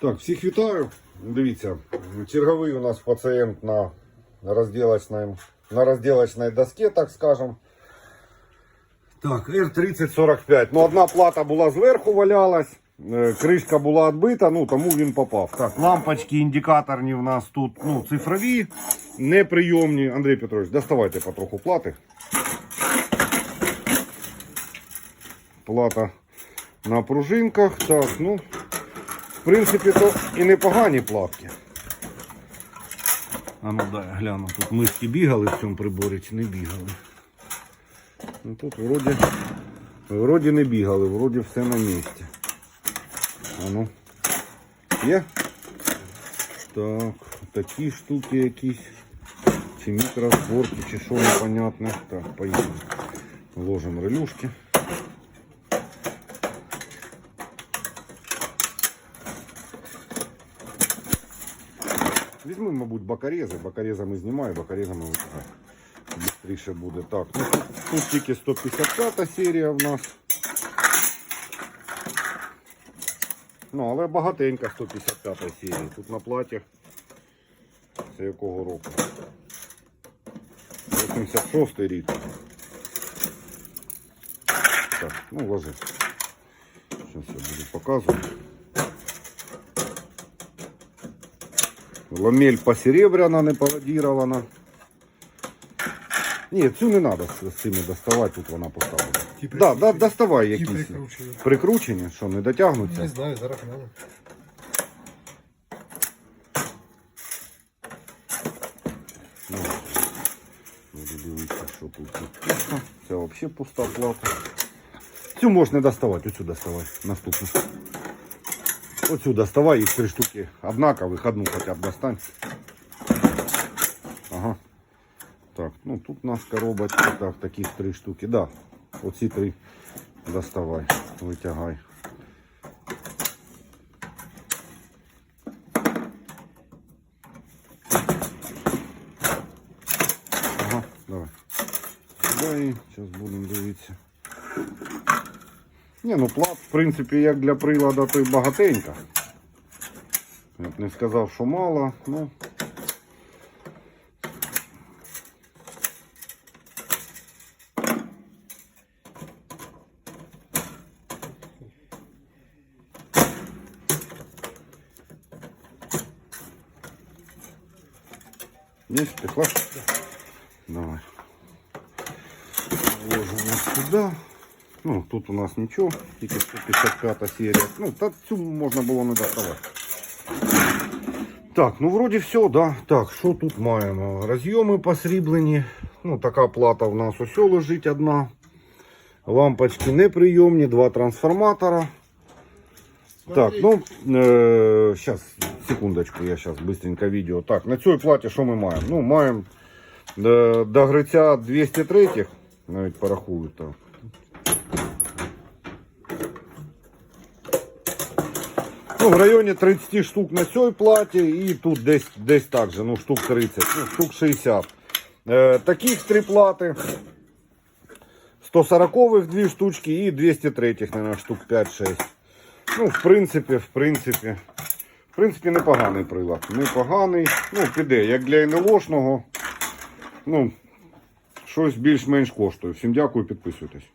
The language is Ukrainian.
Так, всіх вітаю. Дивіться, черговий у нас пацієнт на розділочній, на розділочній доске, так скажем. Так, R3045. Ну, одна плата була зверху валялась, е, кришка була відбита, ну тому він попав. Так, лампочки індикаторні в нас тут ну, цифрові, неприйомні. Андрій Петрович, доставайте потроху плати. Плата на пружинках. Так, ну, в принципі, то і непогані платки. А ну дай гляну, тут мишки бігали в цьому приборі чи не бігали. Ну тут вроді, вроді не бігали, вроді все на місці. А ну. Є? Так, такі штуки якісь. Чи мікрозборки, чи що непонятне. Так, поїдемо. Ложимо релюшки. Візьми, мабуть, бакарези. Бакарезами знімаю, бакарезами витягаю. Буде. Так, ну, тут, тут тільки 155 серія в нас. Ну, але багатенька 155 серія. Тут на платі. Це якого року? 86 рік. Так, ну ложи. Зараз я буду показувати. Ламель посеребряна, не пародірована. Ні, цю не треба з цими доставати, тут вона поставлена. Ті Да, да, доставай якісь. прикручені. Прикручені, що не дотягнуться. Не знаю, зараз гляну. Ну, буду дивитися, що тут пусто. Це взагалі пуста плата. Цю можна доставати, оцю доставай. Наступну. Оцю доставай, їх три штуки однакових, одну хоча б достань. Ага. Так, ну тут у нас коробочка, так, таких три штуки. Да, оці три доставай, витягай. Ага, давай. Сюди і зараз будемо дивитися. Ні, ну плат, в принципі, як для прилада, то й багатенька. Я б не сказав, що мало, ну. Есть, пішла? Давай. Ложимо сюди. Ну, тут у нас нічого, тільки 155 серія. Ну, та цю можна було не доставати. Так, ну вроді все, да. Так, що тут маємо? Розйоми посріблені. Ну, така плата в нас ось лежить одна. Лампочки неприйомні, два трансформатора. Так, ну, е, сейчас, секундочку, я сейчас быстренько відео. Так, на цій платі що ми маємо? Ну, маємо до, до гриця 203, навіть порахую так. Ну, в районі 30 штук на цій платі і тут десь, десь так же, ну, штук 30, ну, штук 60. Е, таких три плати. 140-х дві штучки і 203-х, наверное, штук 5-6. Ну, в принципі, в принципі, в принципі, непоганий прилад. Непоганий. Ну, піде, як для НЛОшного. Ну, щось більш-менш коштує. Всім дякую, підписуйтесь.